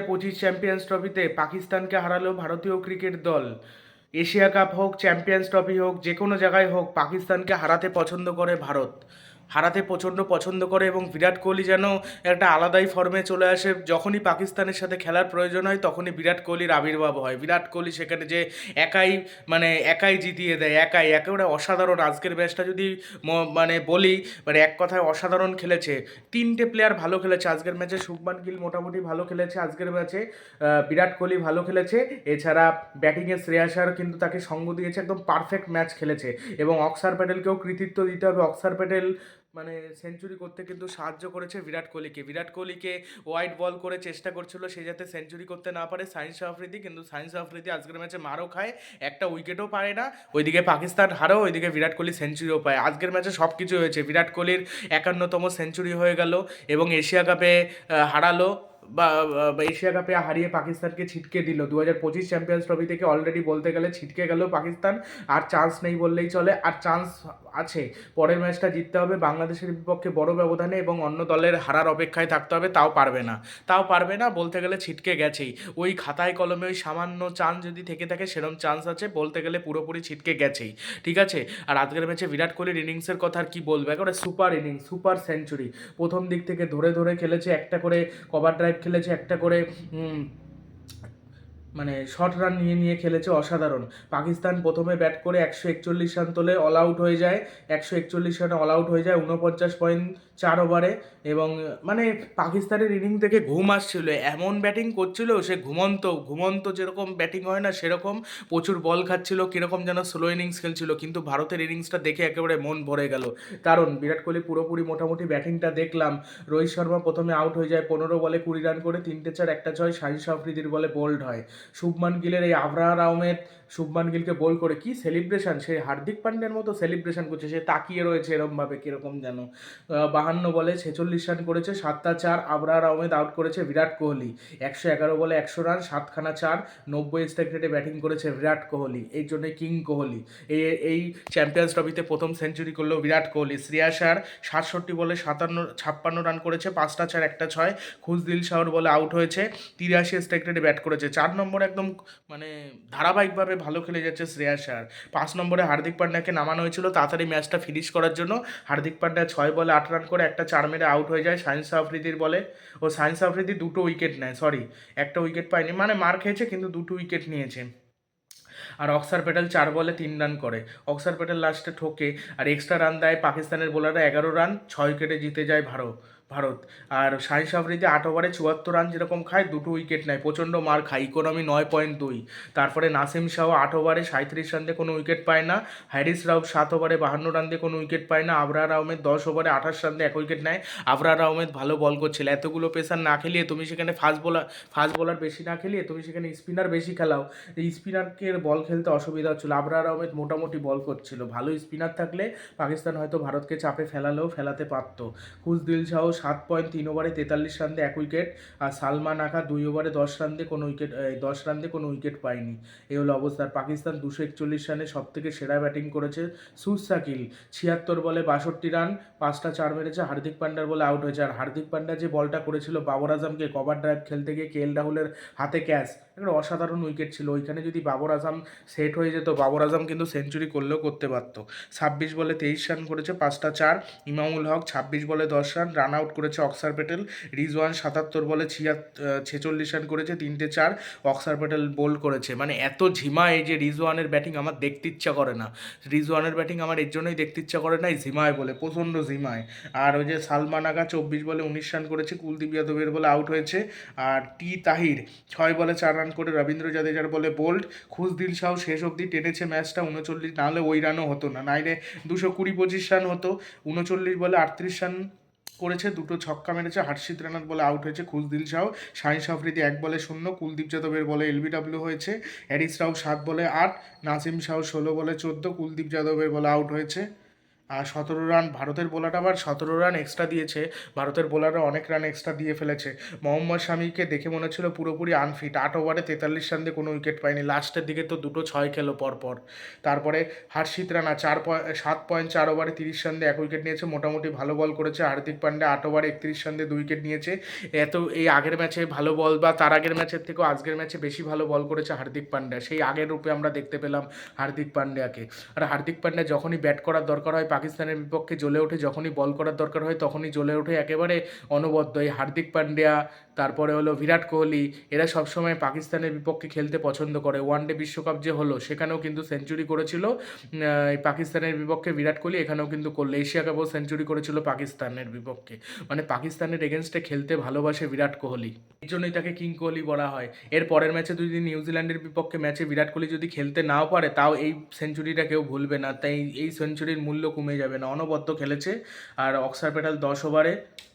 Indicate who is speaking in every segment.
Speaker 1: পঁচিশ চ্যাম্পিয়ন্স ট্রফিতে পাকিস্তানকে হারালো ভারতীয় ক্রিকেট দল। এশিয়া কাপ হোক, চ্যাম্পিয়ন্স ট্রফি হোক যে কোনো জায়গায় হোক, পাকিস্তানকে হারাতে পছন্দ করে ভারত। হারাতে প্রচণ্ড পছন্দ করে এবং বিরাট কোহলি যেন একটা আলাদাই ফর্মে চলে আসে। যখনই পাকিস্তানের সাথে খেলার প্রয়োজন হয়, তখনই বিরাট কোহলির আবির্ভাব হয়। বিরাট কোহলি সেখানে যে একাই মানে একাই জিতিয়ে দেয়, একাই। একেবারে অসাধারণ। আজকের ম্যাচটা যদি মানে বলি মানে এক কথায় অসাধারণ খেলেছে। তিনটে প্লেয়ার ভালো খেলেছে। আজকের ম্যাচে শুভমান গিল মোটামুটি ভালো খেলেছে। আজকের ম্যাচে বিরাট কোহলি ভালো খেলেছে। এছাড়া ব্যাটিংয়ে শ্রেয়াসার কিন্তু তাকে সঙ্গ দিয়েছে। একদম পারফেক্ট ম্যাচ খেলেছে। এবং অক্সার প্যাটেলকেও কৃতিত্ব দিতে হবে। অক্সার প্যাটেল মানে সেঞ্চুরি করতে কিন্তু সাহায্য করেছে বিরাট কোহলিকে। বিরাট কোহলিকে ওয়াইড বল করে চেষ্টা করছিল সে যাতে সেঞ্চুরি করতে না পারে। সাইন্স আফ্রিদি কিন্তু সাইন্স আফ্রিদি আজকের ম্যাচে মারও খায়, একটা উইকেটও পায় না। ওইদিকে পাকিস্তান হারও, ওইদিকে বিরাট কোহলি সেঞ্চুরিও পায়। আজকের ম্যাচে সব কিছু হয়েছে। বিরাট কোহলির একান্নতম সেঞ্চুরি হয়ে গেল এবং এশিয়া কাপে হারালো। এশিয়া কাপে হারিয়ে পাকিস্তানকে ছিটকে দিল। দু হাজার পঁচিশ চ্যাম্পিয়ন্স ট্রফি থেকে অলরেডি বলতে গেলে ছিটকে গেল পাকিস্তান। আর চান্স নেই বললেই চলে। আর চান্স আছে। পরের ম্যাচটা জিততে হবে বাংলাদেশের বিপক্ষে বড় ব্যবধানে এবং অন্য দলের হারার অপেক্ষায় থাকতে হবে। তাও পারবে না। তাও পারবে না বলতে গেলে ছিটকে গেছেই। ওই খাতায় কলমে ওই সামান্য চান্স যদি থেকে থাকে সেরকম চান্স আছে বলতে গেলে পুরোপুরি ছিটকে গেছেই। ঠিক আছে? আর আজকের ম্যাচে বিরাট কোহলির ইনিংসের কথা আর কি বলব? একেবারে সুপার ইনিংস সুপার সেঞ্চুরি প্রথম দিক থেকে ধরে ধরে খেলেছে একটা করে কভার ড্রাইভ খেলেছে একটা করে মানে শর্ট রান নিয়ে নিয়ে খেলেছে অসাধারণ। পাকিস্তান প্রথমে ব্যাট করে একশো একচল্লিশ রান তোলে অল আউট হয়ে যায়। একশো একচল্লিশ রানে অল আউট হয়ে যায় উনপঞ্চাশ পয়েন্ট চার ওভারে এবং মানে পাকিস্তানের ইনিং থেকে ঘুম আসছিল। এমন ব্যাটিং করছিল সে ঘুমন্ত ঘুমন্ত যেরকম ব্যাটিং হয় না সেরকম প্রচুর বল খাচ্ছিল, কীরকম যেন স্লো ইনিংস খেলছিল। কিন্তু ভারতের ইনিংসটা দেখে একেবারে মন ভরে গেল। কারণ বিরাট কোহলি পুরোপুরি মোটামুটি ব্যাটিংটা দেখলাম। রোহিত শর্মা প্রথমে আউট হয়ে যায় পনেরো বলে কুড়ি রান করে, তিনটে চার, একটা ছয় শাহিন আফ্রিদির বলে বোল্ড হয়। শুভমান গিলের এই আবরার আহমেদ, শুভমান গিলকে বল করে কি সেলিব্রেশন সে হার্দিক পান্ডের মতো সেলিব্রেশন করছে, সে তাকিয়ে রয়েছে এরমভাবে, কীরকম যেন। বাহান্ন বলে ছেচল্লিশ রান করেছে, সাতটা চার আবরার আহমেদ আউট করেছে বিরাট কোহলি। একশো এগারো বলে একশো রান সাতখানা চার, নব্বই স্ট্রাইক ব্যাটিং করেছে বিরাট কোহলি। এই জন্য কিং কোহলি। এই এই চ্যাম্পিয়ন্স ট্রফিতে প্রথম সেঞ্চুরি করল বিরাট কোহলি। শ্রেয়াসার সাতষট্টি বলে সাতান্ন, ছাপ্পান্ন রান করেছে, পাঁচটা চার, একটা ছয়। খুশদিল শাহর বলে আউট হয়েছে, তিরাশি স্ট্রাইক ব্যাট করেছে, চার নম্বর একদম মানে ধারাবাহিকভাবে ভালো খেলে যাচ্ছে শ্রেয়াস শায়ার পাঁচ নম্বরে হার্দিক পান্ডাকে নামানো হয়েছিল তাড়াতাড়ি ম্যাচটা ফিনিশ করার জন্য। হার্দিক পান্ডা ছয় বলে আট রান করে একটা চার মেরে আউট হয়ে যায় সায়েন্স আফ্রিদির বলে। ও সায়েন্স আফ্রিদি দুটো উইকেট নেয় সরি একটা উইকেট পায়নি। মানে মার খেয়েছে কিন্তু দুটো উইকেট নিয়েছে। আর অক্সার প্যাটেল চার বলে তিন রান করে। অক্সার প্যাটেল লাস্টে ঠোকে। আর এক্সট্রা রান দেয় পাকিস্তানের বোলাররা এগারো রান, ছয় উইকেটে জিতে যায় ভারত। ভারত। আর সাই সাবরিতে আট ওভারে চুয়াত্তর রান যেরকম খায়, দুটো উইকেট নেয়। প্রচণ্ড মার খায়। ইকোনমি নয় পয়েন্ট দুই। তারপরে নাসিম শাহ আট ওভারে সাঁত্রিশ রান দিয়ে কোনো উইকেট পায় না। হ্যারিস রাউফ সাত ওভারে বাহান্ন রান দিয়ে কোনো উইকেট পায় না। আবরার আহমেদ দশ ওভারে আঠাশ রান দিয়ে এক উইকেট নেয়। আবরার আহমেদ ভালো বল করছিল। এতগুলো পেসার না খেলিয়ে তুমি সেখানে ফাস্ট বোলার ফাস্ট বোলার বেশি না খেলিয়ে তুমি সেখানে স্পিনার বেশি খেলাও। এই স্পিনারকে বল খেলতে অসুবিধা হচ্ছিল। আবরার আহমেদ মোটামুটি বল করছিল। ভালো স্পিনার থাকলে পাকিস্তান হয়তো ভারতকে চাপে ফেলালেও ফেলাতে পারত। খুশদিল শাহ সাত পয়েন্ট তিন ওভারে তেতাল্লিশ রান দিয়ে এক উইকেট আর সালমান আখা দুই ওভারে দশ রান দিয়ে কোনো উইকেট দশ রান দিয়ে কোনো উইকেট পায়নি। এই হলো অবস্থা। পাকিস্তান দুশো একচল্লিশ রানে সব থেকে সেরা ব্যাটিং করেছে সুসাকিল ছিয়াত্তর বলে বাষট্টি রান, পাঁচটা চার মেরেছে হার্দিক পান্ডার বলে আউট হয়েছে। আর হার্দিক পান্ডা যে বলটা করেছিল বাবর আজমকে, কভার ড্রাইভ খেলতে গিয়ে কে এল রাহুলের হাতে ক্যাচ একটা অসাধারণ উইকেট ছিল। ওইখানে যদি বাবর আজম সেট হয়ে যেত, বাবর আজম কিন্তু সেঞ্চুরি করলেও করতে পারতো। ছাব্বিশ বলে তেইশ রান করেছে, পাঁচটা চার। ইমামুল হক ছাব্বিশ বলে দশ রান রান আউট করেছে অক্সার প্যাটেল রিজওয়ান সাতাত্তর বলে ছিয়াত ছেচল্লিশ রান করেছে, তিনটে চার অক্সার প্যাটেল বোল্ড করেছে। মানে এত ঝিমা এই যে রিজওয়ানের ব্যাটিং আমার দেখতে ইচ্ছা করে না। রিজওয়ানের ব্যাটিং আমার এর জন্যই দেখতে ইচ্ছা করে না ঝিমায় বলে, প্রচণ্ড ঝিমায়। আর ওই যে সালমান আগা চব্বিশ বলে উনিশ রান করেছে, কুলদীপ যাদবের বলে আউট হয়েছে। আর টি তাহির ছয় বলে চার রান করে রবীন্দ্র জাদেজার বলে বোল্ড। খুশদিল শাহ শেষ অবধি টেনেছে ম্যাচটা উনচল্লিশ, নাহলে ওই রানও হতো না। নাইলে দুশো কুড়ি পঁচিশ রান হতো, উনচল্লিশ বলে আটত্রিশ রান করেছে, দুটো ছক্কা মেরেছে, হার্ষিত রানার বলে আউট হয়েছে খুশদিল শাহ শাহিন সাফরিদি এক বলে শূন্য, কুলদীপ যাদবের বলে এলবিডব্লিউ হয়েছে। অ্যারিস রাও সাত বলে আট, নাসিম শাহ ষোলো বলে চোদ্দ, কুলদীপ যাদবের বলে আউট হয়েছে। আর সতেরো রান, ভারতের বোলার আবার সতেরো রান এক্সট্রা দিয়েছে। ভারতের বোলাররা অনেক রান এক্সট্রা দিয়ে ফেলেছে। মোহাম্মদ শামিকে দেখে মনে হচ্ছিল পুরোপুরি আনফিট আট ওভারে তেতাল্লিশ রান দিয়ে কোনো উইকেট পায়নি। লাস্টের দিকে তো দুটো ছয় খেলো পরপর। তারপরে হার্ষিত রানা চার সাত পয়েন্ট চার ওভারে তিরিশ রান দিয়ে এক উইকেট নিয়েছে। মোটামুটি ভালো বল করেছে। হার্দিক পান্ডে আট ওভারে একত্রিশ রান দিয়ে দুই উইকেট নিয়েছে। এত, এই আগের ম্যাচে ভালো বল বা তার আগের ম্যাচের থেকেও আজকের ম্যাচে বেশি ভালো বল করেছে হার্দিক পান্ড্যা সেই আগের রূপে আমরা দেখতে পেলাম হার্দিক পান্ড্যাকে। আর হার্দিক পান্ড্যা যখনই ব্যাট করার দরকার হয় পাকিস্তানের বিপক্ষে জ্বলে ওঠে, যখনই বল করার দরকার হয় তখনই জ্বলে ওঠে। একেবারে অনবদ্য এই হার্দিক পান্ড্যা তারপরে হলো বিরাট কোহলি, এরা সবসময় পাকিস্তানের বিপক্ষে খেলতে পছন্দ করে। ওয়ান ডে বিশ্বকাপ যে হলো, সেখানেও কিন্তু সেঞ্চুরি করেছিল। পাকিস্তানের বিপক্ষে বিরাট কোহলি, এখানেও কিন্তু করল। এশিয়া কাপও সেঞ্চুরি করেছিল পাকিস্তানের বিপক্ষে। মানে পাকিস্তানের এগেনস্টে খেলতে ভালোবাসে বিরাট কোহলি। এই জন্যই তাকে কিং কোহলি বলা হয়। এর পরের ম্যাচে যদি নিউজিল্যান্ডের বিপক্ষে ম্যাচে বিরাট কোহলি যদি খেলতে নাও পারে, তাও এই সেঞ্চুরিটা কেউ ভুলবে না। তাই এই সেঞ্চুরির মূল্য কমে যাবে না। অনবদ্য খেলেছে। আর অক্সার প্যাটেল দশ ওভারে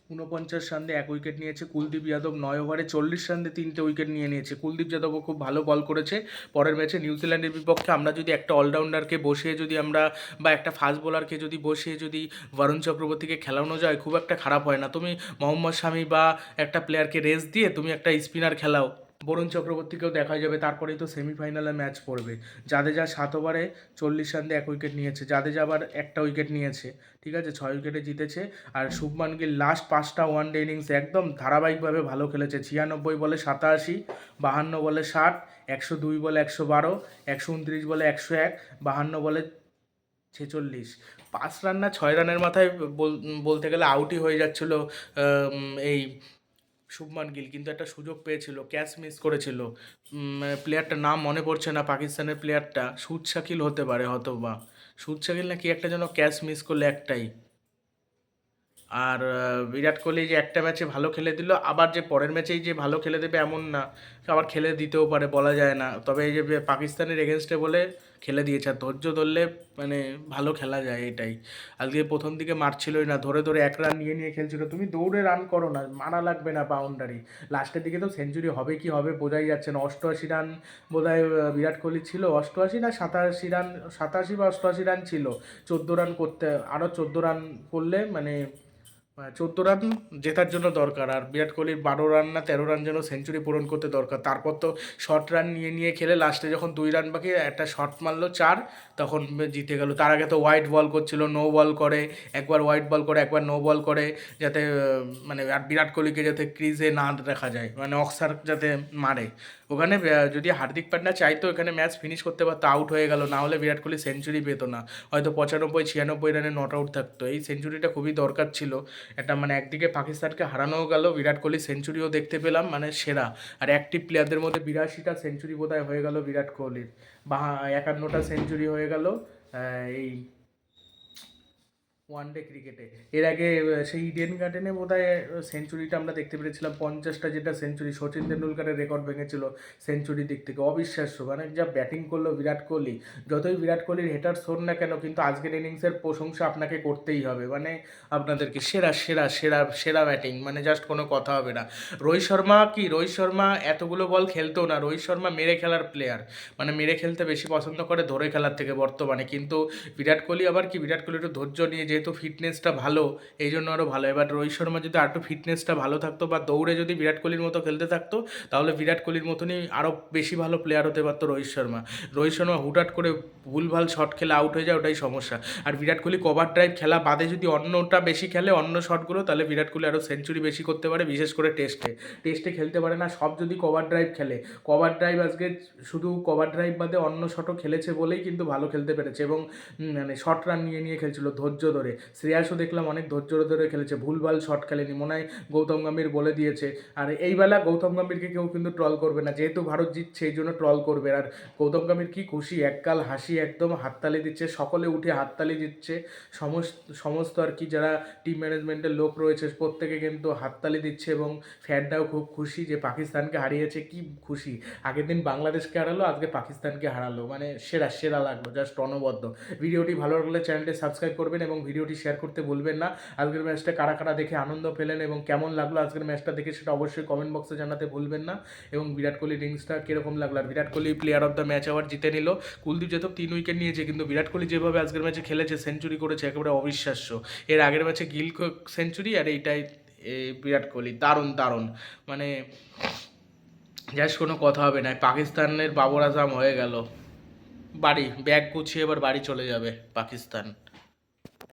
Speaker 1: উনপঞ্চাশ রানে এক উইকেট নিয়েছে কুলদীপ যাদব, নয় ওভারে চল্লিশ রানে তিনটে উইকেট নিয়ে নিয়েছে। কুলদীপ যাদবও খুব ভালো বল করেছে পরের ম্যাচে নিউজিল্যান্ডের বিপক্ষে। আমরা যদি একটা অলরাউন্ডারকে বসিয়ে যদি আমরা বা একটা ফাস্ট বোলারকে যদি বসিয়ে যদি বরুণ চক্রবর্তীকে খেলানো যায়, খুব একটা খারাপ হয় না। তুমি মোহাম্মদ শামি বা একটা প্লেয়ারকে রেস্ট দিয়ে তুমি একটা স্পিনার খেলাও। বরুণ চক্রবর্তীকেও দেখা যাবে। তারপরেই তো সেমিফাইনালে ম্যাচ পড়বে। জাদেজা সাত ওভারে চল্লিশ রান দিয়ে এক উইকেট নিয়েছে। জাদেজা আবার একটা উইকেট নিয়েছে। ঠিক আছে? ছয় উইকেটে জিতেছে। আর শুভমান গিল লাস্ট পাঁচটা ওয়ান ডে ইনিংস একদম ধারাবাহিকভাবে ভালো খেলেছে। ছিয়ানব্বই বলে সাতাশি, বাহান্ন বলে ষাট, একশো দুই বলে একশো বারো, একশো উনত্রিশ বলে একশো এক, বাহান্ন বলে ছেচল্লিশ। পাঁচ রান না ছয় রানের মাথায় বল- বলতে গেলে আউটই হয়ে যাচ্ছিল এই শুভমান গিল কিন্তু একটা সুযোগ পেয়েছিল ক্যাচ মিস করেছিল। প্লেয়ারটার নাম মনে পড়ছে না, পাকিস্তানের প্লেয়ারটা সুদ শাকিল হতে পারে হয়তো বা সুদ শাকিল না কি একটা যেন ক্যাচ মিস করলে একটাই। আর বিরাট কোহলি যে একটা ম্যাচে ভালো খেলে দিল, আবার যে পরের ম্যাচেই যে ভালো খেলে দেবে এমন না। আবার খেলে দিতেও পারে, বলা যায় না। তবে এই যে পাকিস্তানের এগেনস্টে বলে খেলে দিয়েছে। আর ধৈর্য ধরলে মানে ভালো খেলা যায় এটাই। আজকে প্রথম দিকে মারছিলই না, ধরে ধরে এক রান নিয়ে নিয়ে খেলছিল। তুমি দৌড়ে রান করো না মারা লাগবে না বাউন্ডারি লাস্টের দিকে তো সেঞ্চুরি হবে কি হবে বোঝাই যাচ্ছে না। অষ্টআশি রান বোধহয় বিরাট কোহলি ছিল। অষ্টআশি না সাতাশি রান সাতাশি বা অষ্টআশি রান ছিল। চোদ্দ রান করতে আরও চোদ্দ রান করলে মানে চোদ্দ রান জেতার জন্য দরকার, আর বিরাট কোহলির বারো রান না তেরো রান যেন সেঞ্চুরি পূরণ করতে দরকার। তারপর তো শর্ট রান নিয়ে নিয়ে খেলে লাস্টে যখন দুই রান বাকি, একটা শর্ট মারলো চার, তখন জিতে গেল। তার আগে তো হোয়াইট বল করছিল নো বল করে, একবার হোয়াইট বল করে, একবার নো বল করে, যাতে মানে আর বিরাট কোহলিকে যাতে ক্রিজে না দেখা যায় মানে অক্সার যাতে মারে। ওখানে যদি হার্দিক পান্ডা চাইতো এখানে ম্যাচ ফিনিশ করতে পারতো আউট হয়ে গেল, না হলে বিরাট কোহলি সেঞ্চুরি পেতো না। হয়তো পঁচানব্বই, ছিয়ানব্বই রানে নট আউট থাকতো। এই সেঞ্চুরিটা খুবই দরকার ছিল। এটা মানে একদিকে পাকিস্তানকে হারানোও গেল, বিরাট কোহলি সেঞ্চুরিও দেখতে পেলাম মানে সেরা। আর অ্যাক্টিভ প্লেয়ারদের মধ্যে বিরাশিটা সেঞ্চুরি বোধহয় হয়ে গেল বিরাট কোহলির। বা একান্নটা সেঞ্চুরি হয়ে গেল এই ওয়ান ডে ক্রিকেটে এর আগে সেই ইডেন গার্ডেনে বোধ হয় সেঞ্চুরিটা আমরা দেখতে পেরেছিলাম। পঞ্চাশটা যেটা সেঞ্চুরি সচিন তেন্ডুলকারের রেকর্ড ভেঙেছিল সেঞ্চুরি দিক থেকে। অবিশ্বাস্য। মানে যা ব্যাটিং করল বিরাট কোহলি। যতই বিরাট কোহলির হেটার শোন না কেন, কিন্তু আজকের ইনিংসের প্রশংসা আপনাকে করতেই হবে। মানে আপনাদেরকে সেরা সেরা সেরা সেরা ব্যাটিং মানে জাস্ট কোনো কথা হবে না। রোহিত শর্মা কি? রোহিত শর্মা এতগুলো বল খেলতো না। রোহিত শর্মা মেরে খেলার প্লেয়ার মানে মেরে খেলতে বেশি পছন্দ করে ধরে খেলার থেকে বর্তমানে। কিন্তু বিরাট কোহলি আবার কি? বিরাট কোহলি একটু ধৈর্য নিয়ে যেহেতু ফিটনেসটা ভালো, এই জন্য আরও ভালো। এবার রোহিত শর্মা যদি আরটু ফিটনেসটা ভালো থাকতো বা দৌড়ে যদি বিরাট কোহলির মতো খেলতে থাকতো, তাহলে বিরাট কোহলির মতনই আরও বেশি ভালো প্লেয়ার হতে পারতো রোহিত শর্মা। রোহিত শর্মা হুটহাট করে ভুলভাল শট খেলে আউট হয়ে যায়, ওটাই সমস্যা। আর বিরাট কোহলি কভার ড্রাইভ খেলা বাদে যদি অন্যটা বেশি খেলে, অন্য শটগুলো তাহলে বিরাট কোহলি আরও সেঞ্চুরি বেশি করতে পারে, বিশেষ করে টেস্টে টেস্টে খেলতে পারে না, সব যদি কভার ড্রাইভ খেলে। কভার ড্রাইভ আজকে শুধু কভার ড্রাইভ বাদে অন্য শটও খেলেছে বলেই কিন্তু ভালো খেলতে পেরেছে এবং মানে শর্ট রান নিয়ে নিয়ে খেলছিল, ধৈর্য ধরে। শ্রেয়াসও দেখলাম অনেক ধৈর্য ধরে খেলেছে, ভুলভাল শট খেলেনি, মনে হয় গৌতম গম্ভীর বলে দিয়েছে। আর এই বেলা গৌতম গম্ভীরকে কেউ কিন্তু ট্রল করবে না, যেহেতু ভারত জিতছে, এই জন্য ট্রল করবে। আর গৌতম গম্ভীর কি খুশি, এককাল হাসি একদম হাততালি দিচ্ছে, সকলে উঠে হাততালি দিচ্ছে। সমস্ত সমস্ত আর কি যারা টিম ম্যানেজমেন্টের লোক রয়েছে, প্রত্যেকে কিন্তু হাততালি দিচ্ছে এবং ফ্যানটাও খুব খুশি যে পাকিস্তানকে হারিয়েছে, কি খুশি। আগের দিন বাংলাদেশকে হারালো, আজকে পাকিস্তানকে হারালো মানে সেরা সেরা লাগল জাস্ট অনবদ্য। ভিডিওটি ভালো লাগলে চ্যানেলটি সাবস্ক্রাইব করবেন এবং ভিডিও ভিডিওটি শেয়ার করতে ভুলবেন না। আজকের ম্যাচটা কারা কারা দেখে আনন্দ পেলেন এবং কেমন লাগল আজকের ম্যাচটা দেখে সেটা অবশ্যই কমেন্ট বক্সে জানাতে ভুলবেন না। এবং বিরাট কোহলি ইনিংসটা কীরকম লাগল? আর Virat Kohli player of the match award জিতে নিল। কুলদীপ যাদব তিন উইকেট নিয়েছে, কিন্তু বিরাট কোহলি যেভাবে আজকের ম্যাচে খেলেছে সেঞ্চুরি করেছে, একেবারে অবিশ্বাস্য। এর আগের ম্যাচে গিল সেঞ্চুরি আর এইটাই বিরাট কোহলি। দারুণ দারুণ। মানে জাস্ট কোনো কথা হবে না। পাকিস্তানের বাবর আজম হয়ে গেল। বাড়ি, ব্যাগ গুছিয়ে এবার বাড়ি চলে যাবে পাকিস্তান।